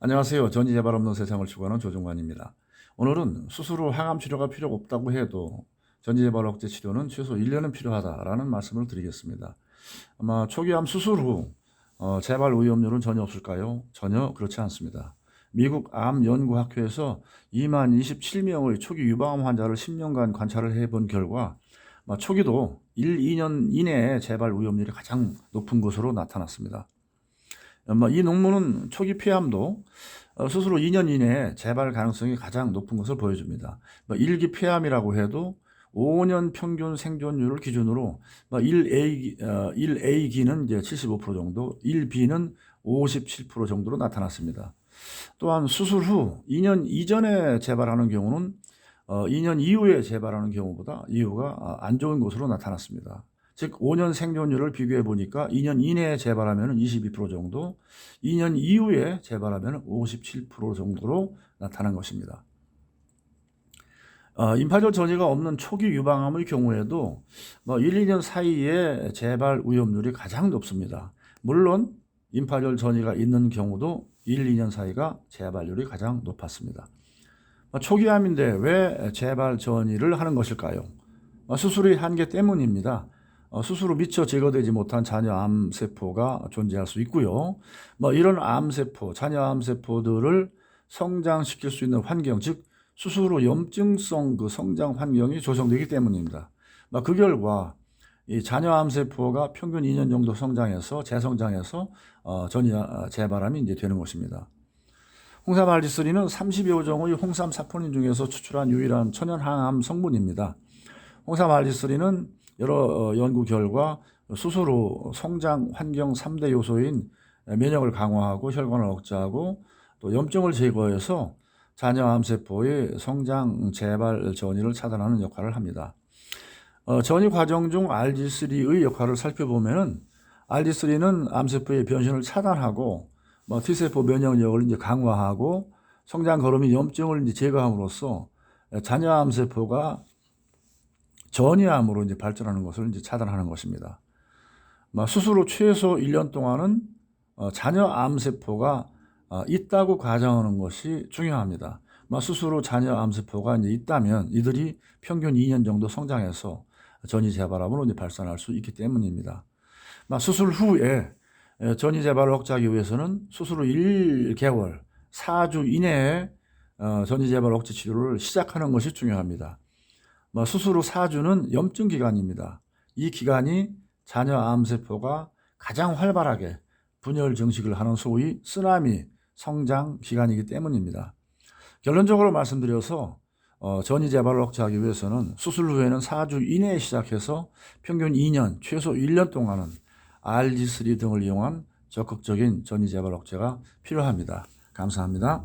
안녕하세요. 전이 재발 없는 세상을 추구하는 조종관입니다. 오늘은 수술 후 항암 치료가 필요가 없다고 해도 전이 재발 억제 치료는 최소 1년은 필요하다라는 말씀을 드리겠습니다. 아마 초기암 수술 후 어, 재발 위험률은 전혀 없을까요? 전혀 그렇지 않습니다. 미국 암 연구학회에서 2만 27명의 초기 유방암 환자를 10년간 관찰을 해본 결과 초기도 1, 2년 이내에 재발 위험률이 가장 높은 것으로 나타났습니다. 아마 이 논문은 초기 폐암도 어, 후 2년 이내에 재발 가능성이 가장 높은 것을 보여줍니다. 뭐 1기 폐암이라고 해도 5년 평균 생존율을 기준으로 1A, 1A기는 이제 75% 정도, 1B는 57% 정도로 나타났습니다. 또한 수술 후 2년 이전에 재발하는 경우는 2년 이후에 재발하는 경우보다 이유가 아, 안 좋은 것으로 나타났습니다. 즉 5년 생존율을 비교해 보니까 2년 이내에 재발하면 22% 정도, 2년 이후에 재발하면 57% 정도로 나타난 것입니다. 어, 임파절 전이가 없는 초기 유방암의 경우에도 뭐 1, 2년 사이에 재발 위험률이 가장 높습니다. 물론 임파절 전이가 있는 경우도 1, 2년 사이가 재발률이 가장 높았습니다. 뭐 초기암인데 왜 재발 전이를 하는 것일까요? 어, 수술의 한계 때문입니다. 어, 수술 후 미처 제거되지 못한 자녀 암세포가 존재할 수 있고요. 뭐 이런 암세포, 자녀 암세포들을 성장시킬 수 있는 환경, 즉후 염증성 그 성장 환경이 조성되기 때문입니다. 뭐그 결과 이 자녀 암세포가 평균 2년 정도 성장해서 재성장해서 어, 전이 아, 재발암이 이제 되는 것입니다. 홍삼 알지스리는 30여 종의 홍삼 사포닌 중에서 추출한 유일한 천연 항암 성분입니다. 홍삼 알지스리는 여러 어, 연구 결과 후 성장 환경 3대 요소인 면역을 강화하고 혈관을 억제하고 또 염증을 제거해서 자녀 암세포의 성장 재발 전이를 차단하는 역할을 합니다. 어, 전이 과정 중 RG3의 역할을 살펴보면은 RG3는 암세포의 변신을 차단하고 뭐 T세포 면역력을 이제 강화하고 성장 걸음이 염증을 이제 제거함으로써 자녀 암세포가 전이암으로 이제 발전하는 것을 이제 차단하는 것입니다. 뭐 수술 후 최소 1년 동안은 어, 자녀 암세포가 어, 있다고 가정하는 것이 중요합니다. 뭐 수술 후 자녀 암세포가 이제 있다면 이들이 평균 2년 정도 성장해서 전이 재발암으로 이제 발산할 수 있기 때문입니다. 뭐 수술 후에 전이 재발을 억제하기 위해서는 수술 후 1개월, 4주 이내에 어, 전이 재발 억제 치료를 시작하는 것이 중요합니다. 뭐 수술 후 4주는 염증 기간입니다. 이 기간이 자녀 암세포가 가장 활발하게 분열 증식을 하는 소위 쓰나미 성장 기간이기 때문입니다. 결론적으로 말씀드려서 어, 전이 재발을 억제하기 위해서는 수술 후에는 4주 이내에 시작해서 평균 2년, 최소 1년 동안은 RG3 등을 이용한 적극적인 전이 재발 억제가 필요합니다. 감사합니다.